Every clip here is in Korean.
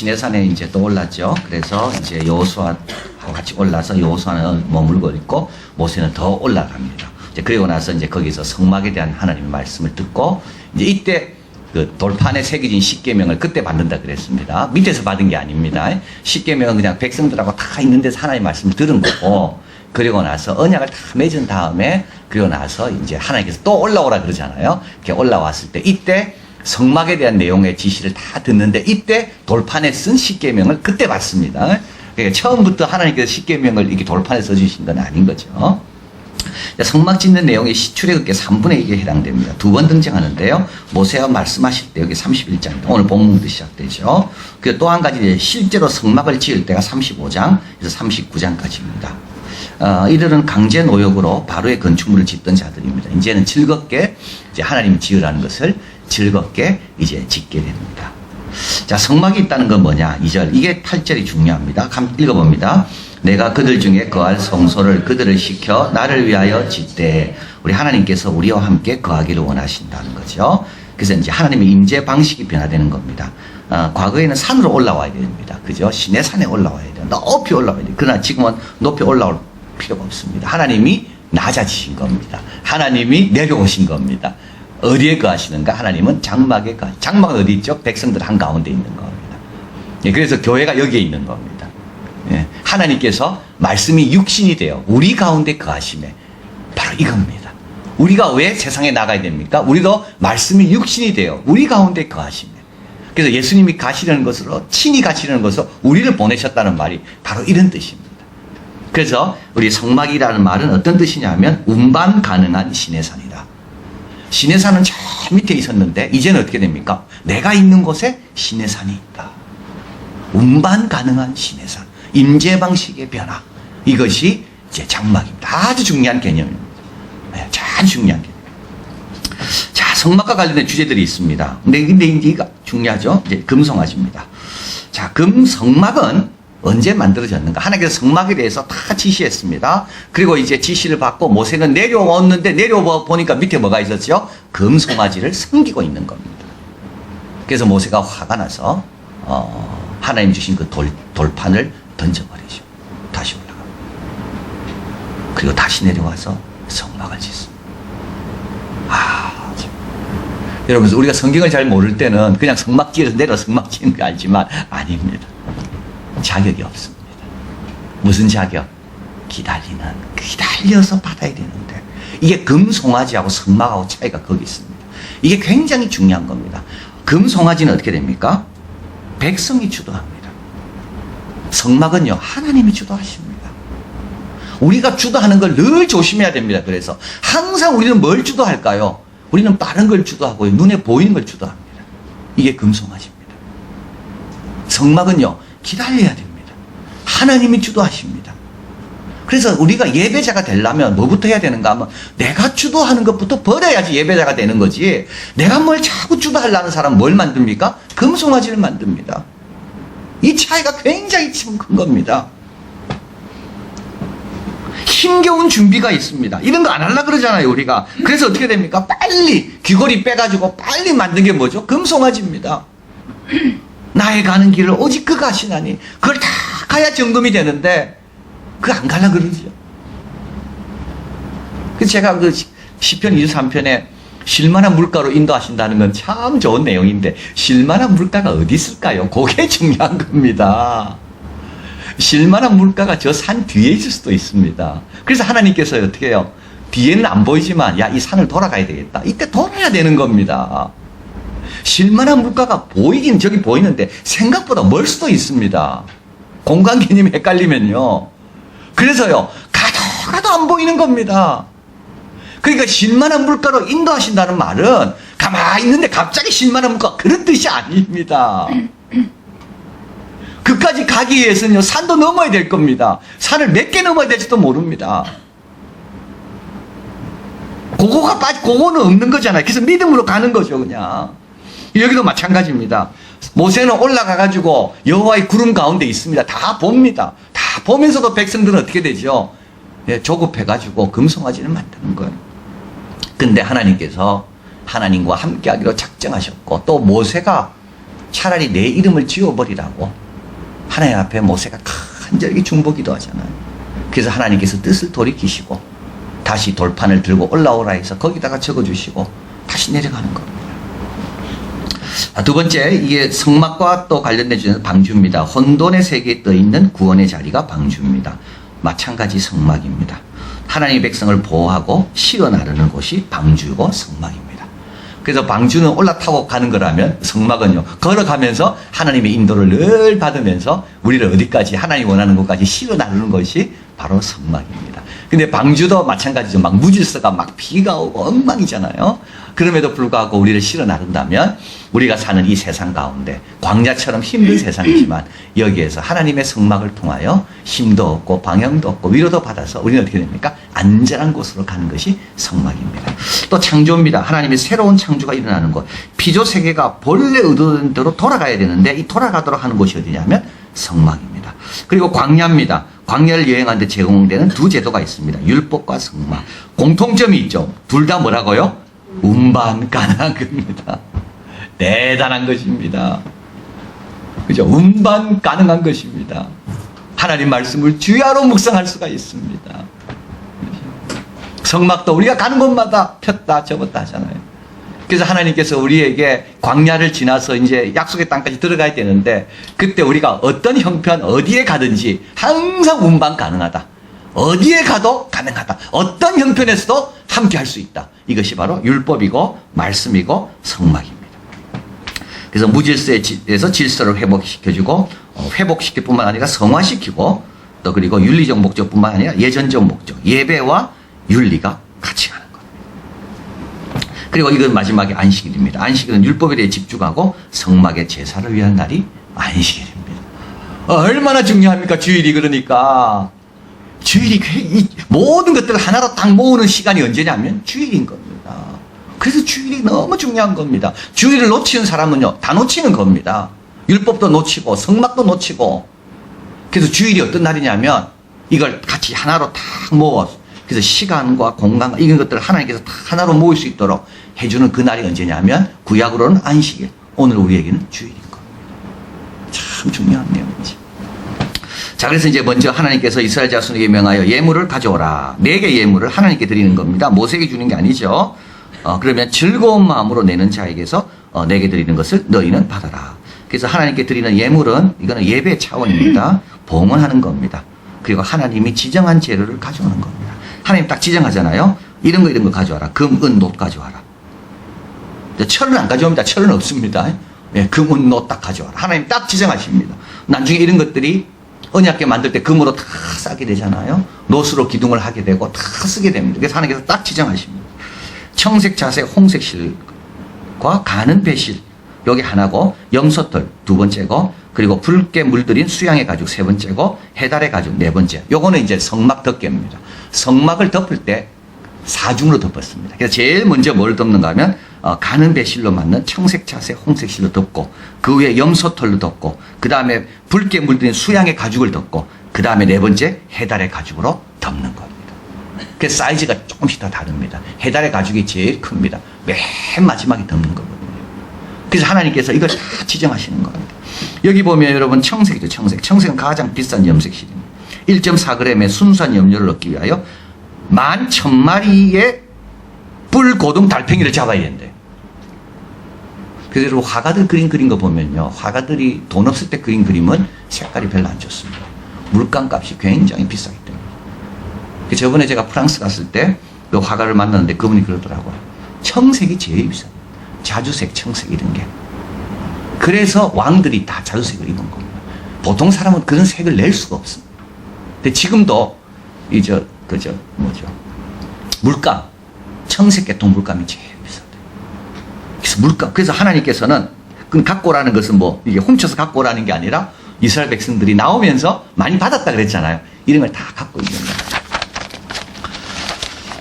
시내산에 이제 또 올랐죠. 그래서 이제 여호수아하고 같이 올라서 여호수아는 머물고 있고 모세는 더 올라갑니다. 이제 그리고 나서 이제 거기서 성막에 대한 하나님의 말씀을 듣고 이제 이때 그 돌판에 새겨진 십계명을 그때 받는다 그랬습니다. 밑에서 받은 게 아닙니다. 십계명은 그냥 백성들하고 다 있는 데서 하나님 말씀을 들은 거고 그리고 나서 언약을 다 맺은 다음에 그리고 나서 이제 하나님께서 또 올라오라 그러잖아요. 이렇게 올라왔을 때 이때 성막에 대한 내용의 지시를 다 듣는데 이때 돌판에 쓴 십계명을 그때 받습니다. 그러니까 처음부터 하나님께서 십계명을 이렇게 돌판에 써주신 건 아닌 거죠. 성막 짓는 내용이 출애굽기 3분의 1에 해당됩니다. 두 번 등장하는데요. 모세가 말씀하실 때 여기 31장입니다. 오늘 본문부터 시작되죠. 그또한 가지 실제로 성막을 지을 때가 35장, 그래서 39장까지입니다. 어, 이들은 강제 노역으로 바로의 건축물을 짓던 자들입니다. 이제는 즐겁게 이제 하나님 지으라는 것을 즐겁게 이제 짓게 됩니다. 자, 성막이 있다는 건 뭐냐? 2절. 이게 8절이 중요합니다. 감- 읽어봅니다. 내가 그들 중에 거할 성소를 그들을 시켜 나를 위하여 짓되 우리 하나님께서 우리와 함께 거하기를 원하신다는 거죠. 그래서 이제 하나님의 임재 방식이 변화되는 겁니다. 어, 과거에는 산으로 올라와야 됩니다. 그죠? 시내 산에 올라와야 돼요. 높이 올라와야 돼요. 그러나 지금은 높이 올라올 필요가 없습니다. 하나님이 낮아지신 겁니다. 하나님이 내려오신 겁니다. 어디에 거하시는가? 하나님은 장막에 거. 장막은 어디 있죠? 백성들 한 가운데 있는 겁니다. 예, 그래서 교회가 여기에 있는 겁니다. 예, 하나님께서 말씀이 육신이 되어 우리 가운데 거하심에 바로 이겁니다. 우리가 왜 세상에 나가야 됩니까? 우리도 말씀이 육신이 되어 우리 가운데 거하심에. 그래서 예수님이 가시려는 것으로 친히 가시려는 것으로 우리를 보내셨다는 말이 바로 이런 뜻입니다. 그래서 우리 성막이라는 말은 어떤 뜻이냐면 운반 가능한 신의 산이다. 신의 산은 저 밑에 있었는데 이제는 어떻게 됩니까? 내가 있는 곳에 신의 산이 있다. 운반 가능한 신의 산. 임재 방식의 변화. 이것이 이제 장막입니다. 아주 중요한 개념입니다. 네, 아주 중요한 개념. 자, 성막과 관련된 주제들이 있습니다. 근데, 이제 중요하죠? 이제 금송아지입니다. 자, 금성막은 언제 만들어졌는가? 하나님께서 성막에 대해서 다 지시했습니다. 그리고 이제 지시를 받고 모세는 내려왔는데 내려와 보니까 밑에 뭐가 있었죠? 금송아지를 섬기고 있는 겁니다. 그래서 모세가 화가 나서 어, 하나님 주신 그 돌, 돌판을 던져버리죠. 다시 올라가. 그리고 다시 내려와서 성막을 짓습니다. 아, 참. 여러분, 우리가 성경을 잘 모를 때는 그냥 성막 지어서 내려 성막 지는 거 알지만 아닙니다. 자격이 없습니다. 무슨 자격? 기다리는, 기다려서 받아야 되는데. 이게 금송아지하고 성막하고 차이가 거기 있습니다. 이게 굉장히 중요한 겁니다. 금송아지는 어떻게 됩니까? 백성이 주도합니다. 성막은요, 하나님이 주도하십니다. 우리가 주도하는 걸 늘 조심해야 됩니다. 그래서 항상 우리는 뭘 주도할까요? 우리는 빠른 걸 주도하고 눈에 보이는 걸 주도합니다. 이게 금송아지입니다. 성막은요, 기다려야 됩니다. 하나님이 주도하십니다. 그래서 우리가 예배자가 되려면 뭐부터 해야 되는가 하면 내가 주도하는 것부터 버려야지 예배자가 되는 거지. 내가 뭘 자꾸 주도하려는 사람 뭘 만듭니까? 금송아지를 만듭니다. 이 차이가 굉장히 큰 겁니다. 힘겨운 준비가 있습니다. 이런 거 안 하려 그러잖아요, 우리가. 그래서 어떻게 됩니까? 빨리 귀걸이 빼가지고 빨리 만든 게 뭐죠? 금송아지입니다. 나의 가는 길을 오직 그가 하시나니 그걸 다 가야 점검이 되는데 그거 안 가려 그러죠. 그래서 제가 그 시편 23편에 실만한 물가로 인도하신다는 건 참 좋은 내용인데 실만한 물가가 어디 있을까요? 그게 중요한 겁니다. 실만한 물가가 저 산 뒤에 있을 수도 있습니다. 그래서 하나님께서 어떻게 해요? 뒤에는 안 보이지만 야 이 산을 돌아가야 되겠다. 이때 돌아야 되는 겁니다. 실만한 물가가 보이긴 저기 보이는데 생각보다 멀 수도 있습니다. 공간 개념이 헷갈리면요. 그래서요, 가도 가도 안 보이는 겁니다. 그러니까 실만한 물가로 인도하신다는 말은 가만히 있는데 갑자기 실만한 물가 그런 뜻이 아닙니다. 그까지 가기 위해서는요, 산도 넘어야 될 겁니다. 산을 몇 개 넘어야 될지도 모릅니다. 그거가 빠지, 그거는 없는 거잖아요. 그래서 믿음으로 가는 거죠, 그냥. 여기도 마찬가지입니다. 모세는 올라가 가지고 여호와의 구름 가운데 있습니다. 다 봅니다. 다 보면서도 백성들은 어떻게 되죠? 예, 조급해 가지고 금송아지를 만드는 거예요. 근데 하나님께서 하나님과 함께 하기로 작정하셨고 또 모세가 차라리 내 이름을 지워버리라고 하나님 앞에 모세가 간절히 중보기도 하잖아요. 그래서 하나님께서 뜻을 돌이키시고 다시 돌판을 들고 올라오라 해서 거기다가 적어주시고 다시 내려가는 겁니다. 아, 두 번째, 이게 성막과 또 관련된 주제는 방주입니다. 혼돈의 세계에 떠 있는 구원의 자리가 방주입니다. 마찬가지 성막입니다. 하나님의 백성을 보호하고 실어 나르는 곳이 방주고 성막입니다. 그래서 방주는 올라타고 가는 거라면 성막은요, 걸어가면서 하나님의 인도를 늘 받으면서 우리를 어디까지 하나님 원하는 곳까지 실어 나르는 것이 바로 성막입니다. 근데 방주도 마찬가지죠. 막 무질서가 막 비가 오고 엉망이잖아요. 그럼에도 불구하고 우리를 실어 나른다면 우리가 사는 이 세상 가운데 광야처럼 힘든 세상이지만 여기에서 하나님의 성막을 통하여 힘도 얻고 방향도 얻고 위로도 받아서 우리는 어떻게 됩니까? 안전한 곳으로 가는 것이 성막입니다. 또 창조입니다. 하나님의 새로운 창조가 일어나는 곳. 피조 세계가 본래 의도된 대로 돌아가야 되는데 이 돌아가도록 하는 곳이 어디냐면 성막입니다. 그리고 광야입니다. 광야를 여행하는데 제공되는 두 제도가 있습니다. 율법과 성막. 공통점이 있죠. 둘 다 뭐라고요? 운반 가능한 겁니다. 대단한 것입니다. 그죠? 운반 가능한 것입니다. 하나님 말씀을 주야로 묵상할 수가 있습니다. 성막도 우리가 가는 곳마다 폈다 접었다 하잖아요. 그래서 하나님께서 우리에게 광야를 지나서 이제 약속의 땅까지 들어가야 되는데 그때 우리가 어떤 형편 어디에 가든지 항상 운반 가능하다. 어디에 가도 가능하다. 어떤 형편에서도 함께 할 수 있다. 이것이 바로 율법이고 말씀이고 성막입니다. 그래서 무질서에서 질서를 회복시켜주고 어, 회복시킬 뿐만 아니라 성화시키고 또 그리고 윤리적 목적뿐만 아니라 예전적 목적 예배와 윤리가 같이 가는 것. 그리고 이건 마지막에 안식일입니다. 안식일은 율법에 대해 집중하고 성막의 제사를 위한 날이 안식일입니다. 어, 얼마나 중요합니까? 주일이 그러니까. 주일이 모든 것들을 하나로 딱 모으는 시간이 언제냐면 주일인 겁니다. 그래서 주일이 너무 중요한 겁니다. 주일을 놓치는 사람은요, 다 놓치는 겁니다. 율법도 놓치고, 성막도 놓치고. 그래서 주일이 어떤 날이냐면, 이걸 같이 하나로 딱 모아. 그래서 시간과 공간과 이런 것들을 하나님께서 다 하나로 모을 수 있도록 해주는 그 날이 언제냐면, 구약으로는 안식일. 오늘 우리에게는 주일인 겁니다. 참 중요한 내용이지. 자, 그래서 이제 먼저 하나님께서 이스라엘 자손에게 명하여 예물을 가져오라. 내게 예물을 하나님께 드리는 겁니다. 모세에게 주는 게 아니죠. 어, 그러면 즐거운 마음으로 내는 자에게서 어, 내게 드리는 것을 너희는 받아라. 그래서 하나님께 드리는 예물은 이거는 예배 차원입니다. 봉헌하는 겁니다. 그리고 하나님이 지정한 재료를 가져오는 겁니다. 하나님 딱 지정하잖아요. 이런 거 이런 거 가져와라. 금, 은, 노 가져와라. 철은 안 가져옵니다. 철은 없습니다. 예, 금, 은, 노 딱 가져와라. 하나님 딱 지정하십니다. 나중에 이런 것들이 언약계 만들 때 금으로 다 싸게 되잖아요. 노수로 기둥을 하게 되고 다 쓰게 됩니다. 그래서 하나님께서 딱 지정하십니다. 청색, 자색, 홍색 실과 가는 배실 여기 하나고 염소털 두 번째고 그리고 붉게 물들인 수양의 가죽 세 번째고 해달의 가죽 네 번째. 요거는 이제 성막 덮개입니다. 성막을 덮을 때 사중으로 덮었습니다. 그래서 제일 먼저 뭘 덮는가 하면 어, 가는 배실로 맞는 청색, 자색, 홍색 실로 덮고 그 위에 염소털로 덮고 그 다음에 붉게 물들인 수양의 가죽을 덮고 그 다음에 네 번째 해달의 가죽으로 덮는 겁니다. 그 사이즈가 조금씩 다 다릅니다. 해달의 가죽이 제일 큽니다. 맨 마지막에 덮는 거거든요. 그래서 하나님께서 이걸 다 지정하시는 겁니다. 여기 보면 여러분 청색이죠, 청색. 청색은 가장 비싼 염색실입니다. 1.4g의 순수한 염료를 얻기 위하여 만 천 마리의 뿔 고동 달팽이를 잡아야 된대. 여러분 화가들 그림 그린 거 보면요. 화가들이 돈 없을 때 그린 그림은 색깔이 별로 안 좋습니다. 물감 값이 굉장히 비싸기 때문에. 그 저번에 제가 프랑스 갔을 때 그 화가를 만났는데 그분이 그러더라고요. 청색이 제일 비싸. 자주색, 청색 이런 게. 그래서 왕들이 다 자주색을 입은 겁니다. 보통 사람은 그런 색을 낼 수가 없습니다. 근데 지금도 이저 그저 뭐죠 물감 청색 계통 물감이 제일 비싸대. 그래서 물감 그래서 하나님께서는 그 갖고 오라는 것은 뭐 이게 훔쳐서 갖고 오라는 게 아니라 이스라엘 백성들이 나오면서 많이 받았다 그랬잖아요. 이런 걸 다 갖고 있는 거예요.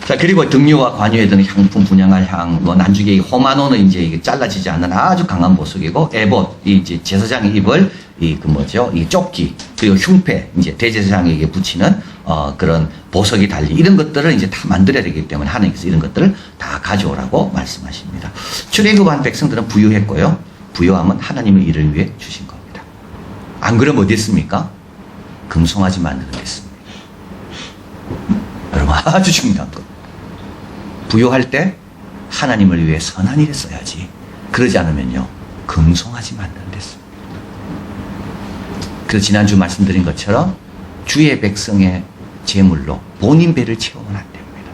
자, 그리고 등류와 관유에 드는 향품, 분양할 향, 뭐이 호마노는 이제 이게 잘라지지 않는 아주 강한 보석이고, 에봇, 이 이제 제사장이 입을 이 그 뭐죠, 이 조끼, 그리고 흉패, 이제 대제사장에게 붙이는 어 그런 보석이 달린 이런 것들을 이제 다 만들어야 되기 때문에 하나님께서 이런 것들을 다 가져오라고 말씀하십니다. 출애굽한 백성들은 부유했고요. 부여함은 하나님의 일을 위해 주신 겁니다. 안 그러면 어디 있습니까? 금송아지 만드는 데 있습니다. 여러분 아주 중요한 것. 부여할 때 하나님을 위해 선한 일에 써야지. 그러지 않으면요. 금송아지 만드는. 그래서 지난주 말씀드린 것처럼 주의 백성의 재물로 본인 배를 채우면 안 됩니다.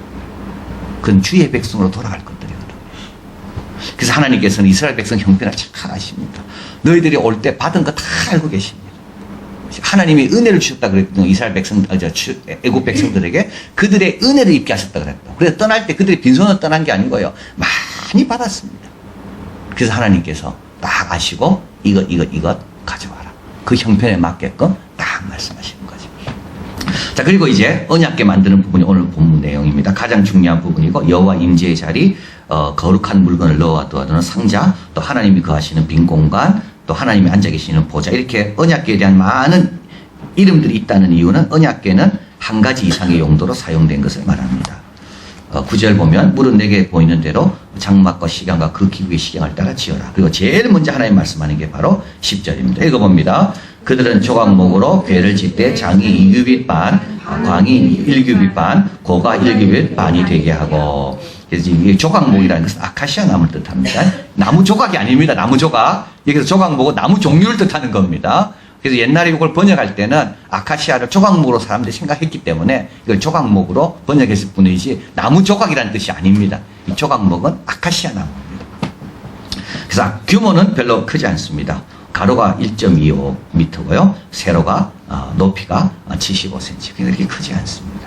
그건 주의 백성으로 돌아갈 것들이거든요. 그래서 하나님께서는 이스라엘 백성 형편을 잘 아십니다. 너희들이 올 때 받은 거 다 알고 계십니다. 하나님이 은혜를 주셨다 그랬거든요. 이스라엘 백성, 아, 애국 백성들에게 그들의 은혜를 입게 하셨다 그랬다. 그래서 떠날 때 그들이 빈손으로 떠난 게 아닌 거예요. 많이 받았습니다. 그래서 하나님께서 딱 아시고 이것, 이것, 이것 가져와라. 그 형편에 맞게끔 딱 말씀하시는 거죠. 자 그리고 이제 언약계 만드는 부분이 오늘 본문 내용입니다. 가장 중요한 부분이고 여호와 임재의 자리, 어, 거룩한 물건을 넣어 두어두는 상자, 또 하나님이 거하시는 빈 공간, 또 하나님이 앉아 계시는 보좌 이렇게 언약계에 대한 많은 이름들이 있다는 이유는 언약계는 한 가지 이상의 용도로 사용된 것을 말합니다. 어, 9절 보면 물은 내게 보이는 대로 장막과 시간과 그 기구의 시경을 따라 지어라. 그리고 제일 먼저 하나님 말씀하는 게 바로 10절입니다. 읽어봅니다. 그들은 조각목으로 괴를 질때 장이 2규빗 반, 아, 광이 1규빗 반, 고가 1규빗 반이 되게 하고 그래서 이 조각목이라는 것은 아카시아 나무를 뜻합니다. 나무 조각이 아닙니다. 나무 조각. 여기서 조각목은 나무 종류를 뜻하는 겁니다. 그래서 옛날에 이걸 번역할 때는 아카시아를 조각목으로 사람들이 생각했기 때문에 이걸 조각목으로 번역했을 뿐이지 나무 조각이라는 뜻이 아닙니다. 이 조각목은 아카시아 나무입니다. 그래서 규모는 별로 크지 않습니다. 가로가 1.25m고요. 세로가 어, 높이가 75cm. 그렇게 크지 않습니다.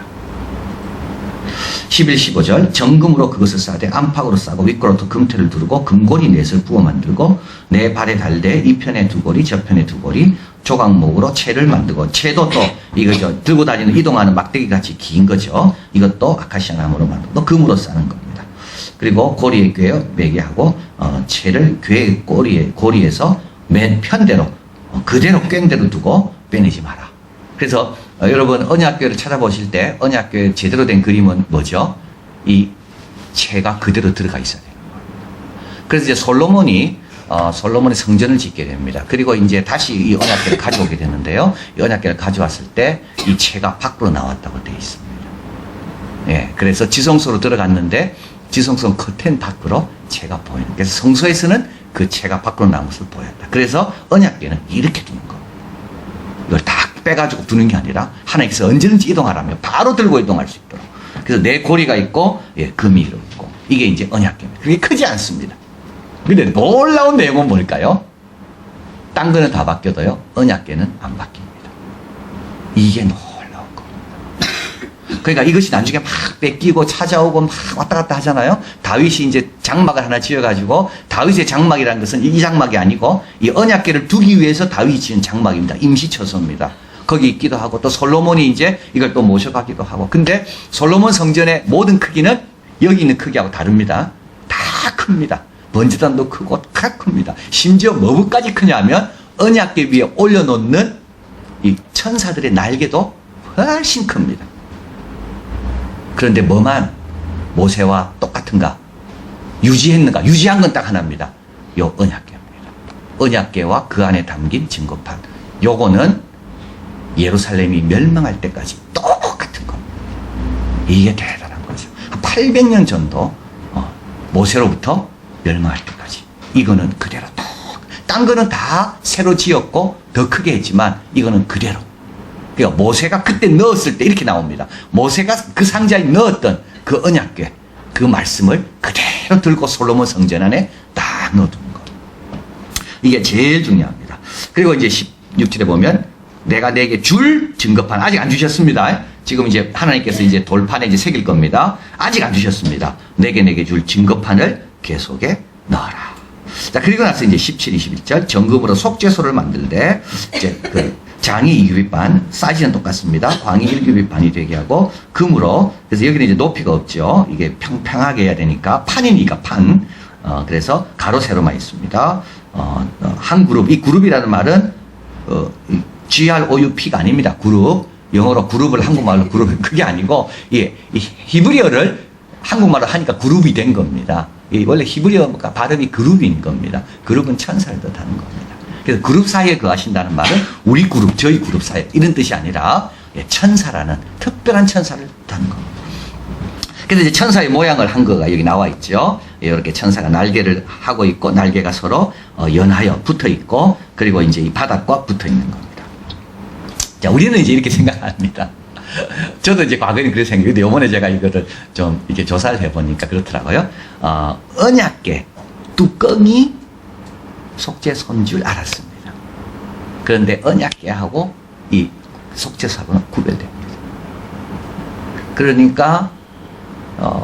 11, 15절 정금으로 그것을 싸되 안팎으로 싸고 윗꼬로도 금태를 두르고 금고리 넷을 부어 만들고 내 발에 달되 이 편에 두 고리 저 편에 두 고리 조각목으로 채를 만들고 채도 또 이거 저 들고 다니는 이동하는 막대기 같이 긴 거죠. 이것도 아카시아 나무로 만들고 또 금으로 싸는 겁니다. 그리고 고리에 꿰어 매게 하고 어, 채를 궤 꼬리에 고리에서 맨 편대로 어, 그대로 꽹대로 두고 빼내지 마라. 그래서 어, 여러분 언약궤를 찾아보실 때 언약궤 제대로 된 그림은 뭐죠? 이 채가 그대로 들어가 있어야 돼요. 그래서 이제 솔로몬이 어, 솔로몬이 성전을 짓게 됩니다. 그리고 이제 다시 이 언약궤를 가져오게 되는데요. 이 언약궤를 가져왔을 때 이 채가 밖으로 나왔다고 되어 있습니다. 예, 그래서 지성소로 들어갔는데 지성소 커튼 밖으로 채가 보이는. 그래서 성소에서는 그 채가 밖으로 나온 것을 보였다. 그래서 언약궤는 이렇게 두는 거. 이걸 다 빼가지고 두는 게 아니라 하나님께서 언제든지 이동하라면 바로 들고 이동할 수 있도록. 그래서 내 고리가 있고 예, 금이 있고 이게 이제 언약궤입니다. 그게 크지 않습니다. 근데 놀라운 내용은 뭘까요? 딴 거는 다 바뀌어도요. 언약궤는 안 바뀝니다. 이게 놀라운 겁니다. 그러니까 이것이 나중에 막 뺏기고 찾아오고 막 왔다 갔다 하잖아요. 다윗이 이제 장막을 하나 지어가지고 다윗의 장막이라는 것은 이 장막이 아니고 이 언약궤를 두기 위해서 다윗이 지은 장막입니다. 임시처소입니다. 거기 있기도 하고 또 솔로몬이 이제 이걸 또 모셔가기도 하고. 근데 솔로몬 성전의 모든 크기는 여기 있는 크기하고 다릅니다. 다 큽니다. 번지단도 크고 다 큽니다. 심지어 뭐까지 크냐면 언약궤 위에 올려놓는 이 천사들의 날개도 훨씬 큽니다. 그런데 뭐만 모세와 똑같은가? 유지했는가? 유지한 건 딱 하나입니다. 요 언약궤입니다. 언약궤와 그 안에 담긴 증거판. 요거는 예루살렘이 멸망할 때까지 똑같은 겁니다. 이게 대단한 거죠. 한 800년 전도 어, 모세로부터 멸망할 때까지. 이거는 그대로 똑. 딴 거는 다 새로 지었고 더 크게 했지만 이거는 그대로. 그러니까 모세가 그때 넣었을 때 이렇게 나옵니다. 모세가 그 상자에 넣었던 그 언약궤, 그 말씀을 그대로 들고 솔로몬 성전 안에 딱 넣어둔 거. 이게 제일 중요합니다. 그리고 이제 16절에 보면 내가 내게 줄 증거판 아직 안 주셨습니다. 지금 이제 하나님께서 이제 돌판에 이제 새길 겁니다. 아직 안 주셨습니다. 내게 내게 줄 증거판을 계속에 넣어라. 자, 그리고 나서 이제 17, 21절 정금으로 속죄소를 만들되 이제 그 장이 2규빗 반, 사이즈는 똑같습니다. 광이 1규빗 반이 되게 하고 금으로 그래서 여기는 이제 높이가 없죠. 이게 평평하게 해야 되니까 판이니까 판. 어, 그래서 가로 세로만 있습니다. 어, 어, 한 그룹 이 그룹이라는 말은 어, 이 GROUP가 아닙니다. 그룹. 영어로 그룹을 한국말로 그룹 그게 아니고 예, 이 히브리어를 한국말로 하니까 그룹이 된 겁니다. 이 원래 히브리어가 발음이 그룹인 겁니다. 그룹은 천사를 뜻하는 겁니다. 그래서 그룹 사이에 거하신다는 말은 우리 그룹, 저희 그룹 사이 이런 뜻이 아니라 예, 천사라는 특별한 천사를 뜻하는 겁니다. 그래서 이제 천사의 모양을 한 거가 여기 나와 있죠. 예, 이렇게 천사가 날개를 하고 있고 날개가 서로 어, 연하여 붙어 있고 그리고 이제 이 바닥과 붙어 있는 겁니다. 자, 우리는 이제 이렇게 생각합니다. 저도 이제 과거에는 그렇게 생각했는데 요번에 제가 이거를 좀 이렇게 조사를 해보니까 그렇더라고요. 어, 언약계 뚜껑이 속죄소인 줄 알았습니다. 그런데 언약계하고 이 속죄소하고는 구별됩니다. 그러니까 어,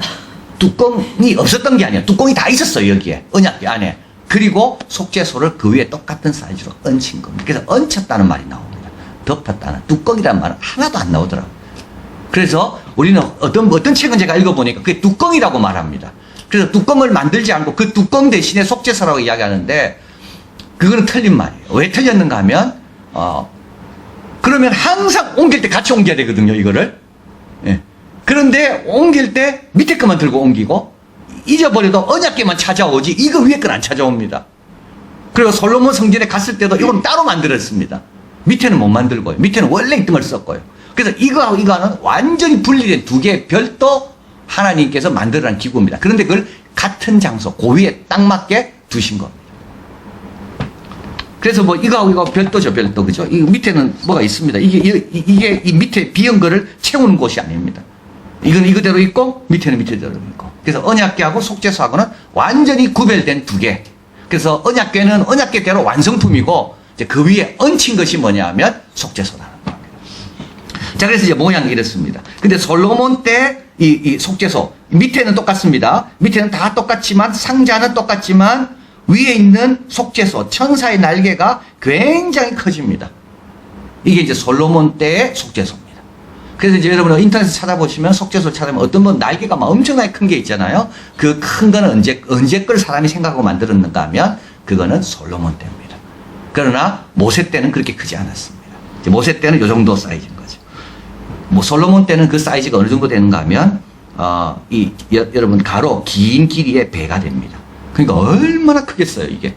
뚜껑이 없었던 게 아니야. 뚜껑이 다 있었어요, 여기에. 언약계 안에. 그리고 속죄소를 그 위에 똑같은 사이즈로 얹힌 겁니다. 그래서 얹혔다는 말이 나옵니다. 덮었다는. 뚜껑이라는 말은 하나도 안 나오더라고요. 그래서 우리는 어떤, 어떤 책은 제가 읽어보니까 그게 뚜껑이라고 말합니다. 그래서 뚜껑을 만들지 않고 그 뚜껑 대신에 속죄소라고 이야기하는데 그거는 틀린 말이에요. 왜 틀렸는가 하면, 어, 그러면 항상 옮길 때 같이 옮겨야 되거든요, 이거를. 예. 그런데 옮길 때 밑에 것만 들고 옮기고 잊어버려도 언약계만 찾아오지 이거 위에 건 안 찾아옵니다. 그리고 솔로몬 성전에 갔을 때도 이건 따로 만들었습니다. 밑에는 못 만들고요. 밑에는 원래 있던 걸 썼고요. 그래서 이거하고 이거는 완전히 분리된 두 개의 별도 하나님께서 만들어낸 기구입니다. 그런데 그걸 같은 장소, 그 위에 딱 맞게 두신 겁니다. 그래서 뭐 이거하고 이거 별도죠, 별도. 그죠? 이 밑에는 뭐가 있습니다. 이게, 이게, 이게 이 밑에 비은 거를 채우는 곳이 아닙니다. 이건 이거대로 있고 밑에는 밑에대로 있고. 그래서 언약계하고 속죄소하고는 완전히 구별된 두 개. 그래서 언약계는 언약계대로 완성품이고 이제 그 위에 얹힌 것이 뭐냐 하면 속죄소라는 겁니다. 자, 그래서 이제 모양이 이렇습니다. 근데 솔로몬 때 이, 이 속죄소 밑에는 똑같습니다. 밑에는 다 똑같지만 상자는 똑같지만 위에 있는 속죄소 천사의 날개가 굉장히 커집니다. 이게 이제 솔로몬 때의 속죄소입니다. 그래서 이제 여러분 인터넷에 찾아보시면 속죄소 찾아보면 어떤 분 날개가 막 엄청나게 큰 게 있잖아요. 그 큰 거는 언제 언제 걸 사람이 생각하고 만들었는가 하면 그거는 솔로몬 때입니다. 그러나 모세 때는 그렇게 크지 않았습니다. 모세 때는 요 정도 사이즈인 거죠. 뭐 솔로몬 때는 그 사이즈가 어느 정도 되는가 하면 어, 이 여, 여러분 가로 긴 길이의 배가 됩니다. 그러니까 얼마나 크겠어요 이게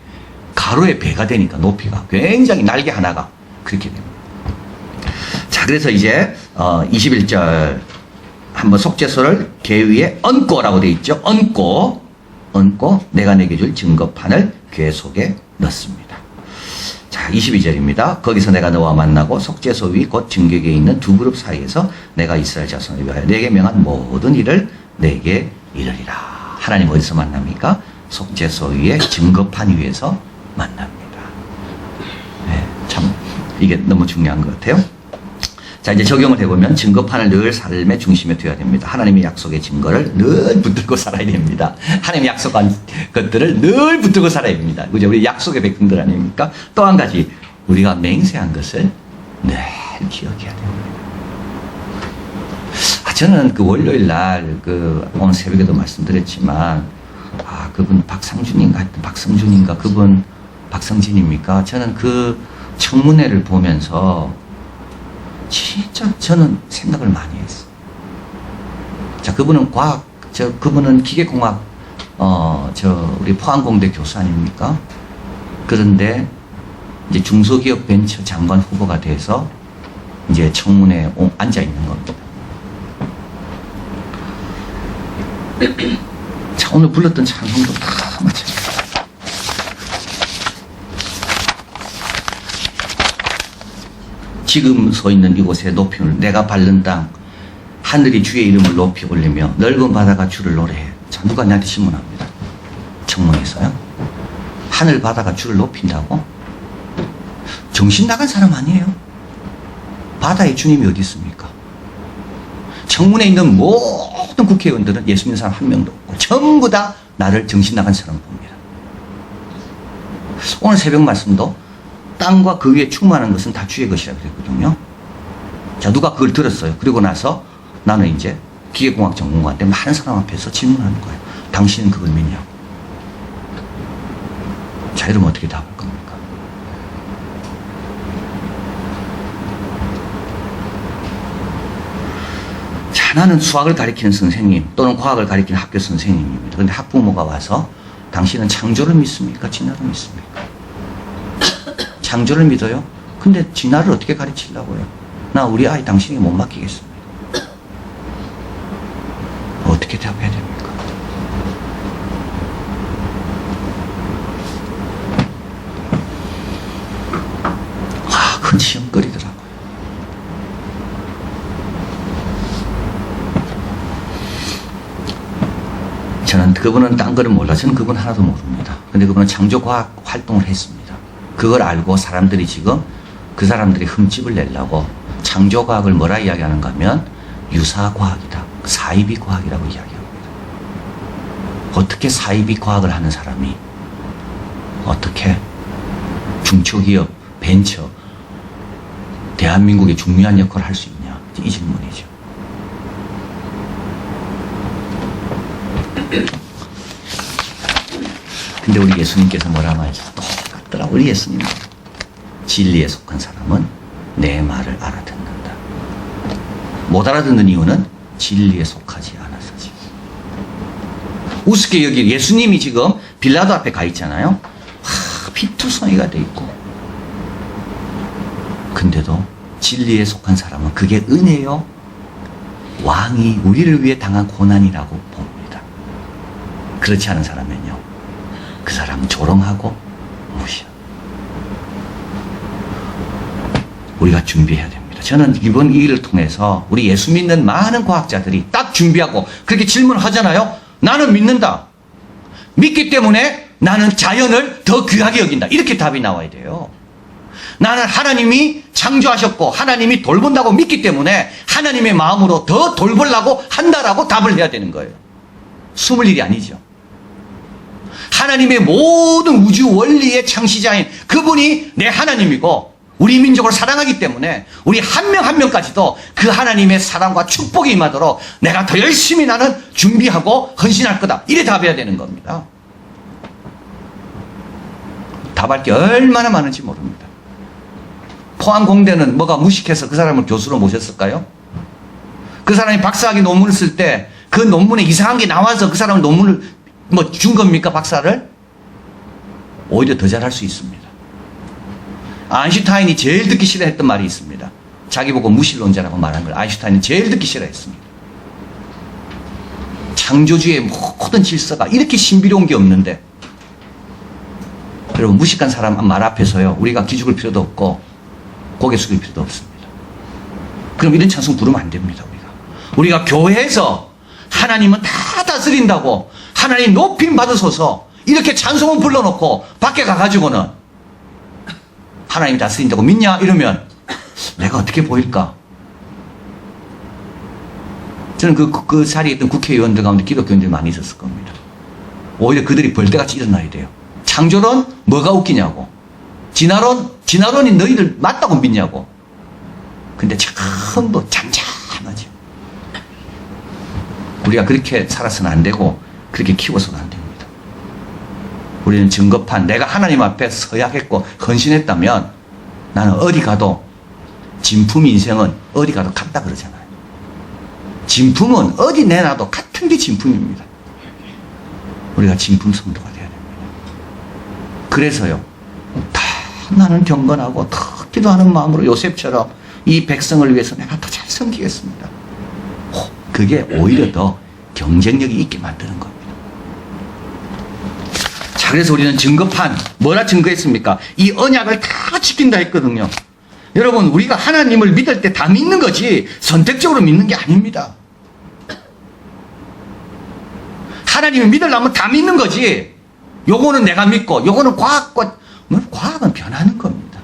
가로의 배가 되니까 높이가 굉장히 날개 하나가 그렇게 됩니다. 자, 그래서 이제, 어, 21절. 한번 속죄소를 개 위에 얹고라고 되어 있죠. 얹고, 얹고, 내가 내게 줄 증거판을 궤 속에 넣습니다. 자, 22절입니다. 거기서 내가 너와 만나고 속죄소 위 곧 증격에 있는 두 그룹 사이에서 내가 이스라엘 자손을 위하여 내게 명한 모든 일을 내게 이르리라. 하나님 어디서 만납니까? 속죄소 위에 증거판 위에서 만납니다. 네, 참, 이게 너무 중요한 것 같아요. 자, 이제 적용을 해보면 증거판을 늘 삶의 중심에 둬야 됩니다. 하나님의 약속의 증거를 늘 붙들고 살아야 됩니다. 하나님의 약속한 것들을 늘 붙들고 살아야 됩니다. 그죠? 우리 약속의 백성들 아닙니까? 또 한 가지, 우리가 맹세한 것을 늘 기억해야 됩니다. 아, 저는 그 월요일 날, 그, 오늘 새벽에도 말씀드렸지만, 아, 그분 박상준인가 박성준인가 그분 박성진입니까? 저는 그 청문회를 보면서 진짜 저는 생각을 많이 했어요. 자, 그분은 과학, 저, 그분은 기계공학, 어, 저, 우리 포항공대 교수 아닙니까? 그런데 이제 중소기업 벤처 장관 후보가 돼서 이제 청문회에 오- 앉아 있는 겁니다. 자, 오늘 불렀던 찬송도 다 마찬가지입니다. 지금 서 있는 이곳에 올 내가 밟는 땅 하늘이 주의 이름을 높이 올리며 넓은 바다가 주를 노래해. 자, 누가 나한테 신문합니다. 청문에서요. 하늘 바다가 주를 높인다고? 정신 나간 사람 아니에요. 바다에 주님이 어디 있습니까? 청문에 있는 모든 국회의원들은 예수 믿는 사람 한 명도 없고 전부 다 나를 정신 나간 사람 봅니다. 오늘 새벽 말씀도 땅과 그 위에 충만한 것은 다 주의 것이라고 그랬거든요. 자, 누가 그걸 들었어요. 그리고 나서 나는 이제 기계공학 전문가한테 많은 사람 앞에서 질문하는 거예요. 당신은 그걸 믿냐고. 자, 이러면 어떻게 답할 겁니까? 자, 나는 수학을 가리키는 선생님 또는 과학을 가리키는 학교 선생님입니다. 근데 학부모가 와서 당신은 창조를 믿습니까? 진화를 믿습니까? 창조를 믿어요? 근데 진화를 어떻게 가르치려고요? 나 우리 아이 당신에게 못 맡기겠습니다. 어떻게 대답해야 됩니까? 아, 큰 시험거리더라고요. 저는 그분은 딴 거를 몰라. 저는 그분 하나도 모릅니다. 근데 그분은 창조 과학 활동을 했습니다. 그걸 알고 사람들이 지금 그 사람들이 흠집을 내려고 창조과학을 뭐라 이야기하는가 하면 유사과학이다. 사이비 과학이라고 이야기합니다. 어떻게 사이비 과학을 하는 사람이 어떻게 중초기업, 벤처, 대한민국의 중요한 역할을 할 수 있냐? 이 질문이죠. 근데 우리 예수님께서 뭐라 말했어? 똑 같더라고, 우리 예수님. 진리에 속한 사람은 내 말을 알아듣는다. 못 알아듣는 이유는 진리에 속하지 않아서지. 우습게 여기 예수님이 지금 빌라도 앞에 가 있잖아요. 와, 피투성이가 돼 있고. 근데도 진리에 속한 사람은 그게 은혜요. 왕이 우리를 위해 당한 고난이라고 봅니다. 그렇지 않은 사람은요. 그 사람은 조롱하고 무시하. 우리가 준비해야 됩니다. 저는 이번 이 일을 통해서 우리 예수 믿는 많은 과학자들이 딱 준비하고 그렇게 질문하잖아요. 나는 믿는다. 믿기 때문에 나는 자연을 더 귀하게 여긴다. 이렇게 답이 나와야 돼요. 나는 하나님이 창조하셨고 하나님이 돌본다고 믿기 때문에 하나님의 마음으로 더 돌보려고 한다라고 답을 해야 되는 거예요. 숨을 일이 아니죠. 하나님의 모든 우주 원리의 창시자인 그분이 내 하나님이고 우리 민족을 사랑하기 때문에 우리 한명한 명까지도 그 하나님의 사랑과 축복이 임하도록 내가 더 열심히 나는 준비하고 헌신할 거다. 이래 답해야 되는 겁니다. 답할 게 얼마나 많은지 모릅니다. 포항공대는 뭐가 무식해서 그 사람을 교수로 모셨을까요? 그 사람이 박사학위 논문을 쓸 때 그 논문에 이상한 게 나와서 그 사람 논문을 뭐 준 겁니까 박사를? 오히려 더 잘할 수 있습니다. 아인슈타인이 제일 듣기 싫어했던 말이 있습니다. 자기 보고 무신론자라고 말한 걸 아인슈타인이 제일 듣기 싫어했습니다. 창조주의 모든 질서가 이렇게 신비로운 게 없는데 여러분 무식한 사람 말 앞에서요 우리가 기죽을 필요도 없고 고개 숙일 필요도 없습니다. 그럼 이런 찬송 부르면 안 됩니다 우리가. 우리가 교회에서 하나님은 다 다스린다고 하나님 높임 받으소서 이렇게 찬송을 불러놓고 밖에 가가지고는 하나님이 다스린다고 믿냐 이러면 내가 어떻게 보일까? 저는 그, 그, 그 자리에 있던 국회의원들 가운데 기독교인들이 많이 있었을 겁니다. 오히려 그들이 벌떼같이 일어나야 돼요. 창조론 뭐가 웃기냐고. 진화론, 진화론이 너희들 맞다고 믿냐고. 근데 전부 잠잠하죠. 우리가 그렇게 살아서는 안 되고 그렇게 키워서는. 우리는 증거판 내가 하나님 앞에 서약했고 헌신했다면 나는 어디 가도 진품 인생은 어디 가도 같다 그러잖아요. 진품은 어디 내놔도 같은 게 진품입니다. 우리가 진품 성도가 돼야 됩니다. 그래서요, 다 나는 경건하고 더 기도하는 마음으로 요셉처럼 이 백성을 위해서 내가 더 잘 섬기겠습니다. 호, 그게 오히려 더 경쟁력이 있게 만드는 겁니다. 자, 그래서 우리는 증거판, 뭐라 증거했습니까? 이 언약을 다 지킨다 했거든요. 여러분, 우리가 하나님을 믿을 때 다 믿는 거지, 선택적으로 믿는 게 아닙니다. 하나님을 믿으려면 다 믿는 거지, 요거는 내가 믿고, 요거는 과학과, 뭐, 과학은 변하는 겁니다.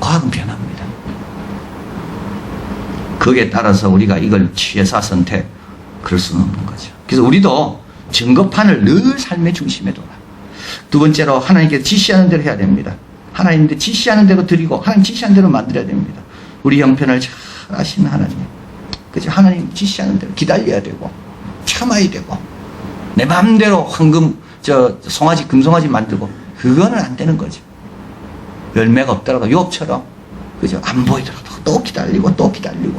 과학은 변합니다. 거기에 따라서 우리가 이걸 취해서 선택, 그럴 수는 없는 거죠. 그래서 우리도 증거판을 늘 삶의 중심에 둬라. 두 번째로 하나님께서 지시하는 대로 해야 됩니다. 하나님께 지시하는 대로 드리고 하나님 지시하는 대로 만들어야 됩니다. 우리 형편을 잘 아시는 하나님. 그죠? 하나님 지시하는 대로 기다려야 되고 참아야 되고 내 마음대로 황금 저 송아지 금송아지 만들고 그거는 안 되는 거죠. 열매가 없더라도 욥처럼 그죠? 안 보이더라도 또 기다리고 또 기다리고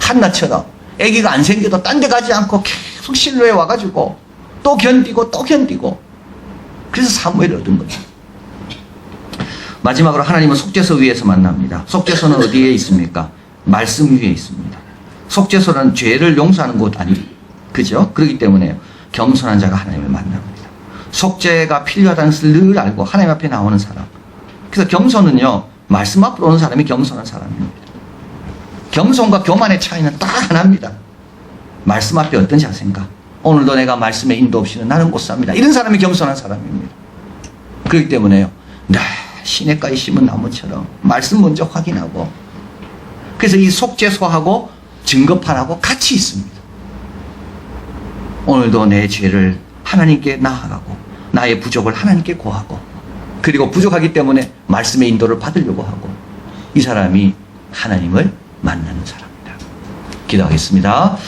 한나처럼 아기가 안 생겨도 딴 데 가지 않고 계속 실로에 와가지고 또 견디고 또 견디고 그래서 사무엘을 얻은 거죠. 마지막으로 하나님은 속죄소 위에서 만납니다. 속죄소는 어디에 있습니까? 말씀 위에 있습니다. 속죄소는 죄를 용서하는 곳 아니, 그죠? 그렇기 때문에 겸손한 자가 하나님을 만납니다. 속죄가 필요하다는 것을 늘 알고 하나님 앞에 나오는 사람. 그래서 겸손은요, 말씀 앞으로 오는 사람이 겸손한 사람입니다. 겸손과 교만의 차이는 딱 하나입니다. 말씀 앞에 어떤 자세인가? 오늘도 내가 말씀의 인도 없이는 나는 못 삽니다. 이런 사람이 겸손한 사람입니다. 그렇기 때문에요. 나 시냇가에 심은 나무처럼 말씀 먼저 확인하고 그래서 이 속죄소하고 증거판하고 같이 있습니다. 오늘도 내 죄를 하나님께 나아가고 나의 부족을 하나님께 고하고 그리고 부족하기 때문에 말씀의 인도를 받으려고 하고 이 사람이 하나님을 만나는 사람이다. 기도하겠습니다.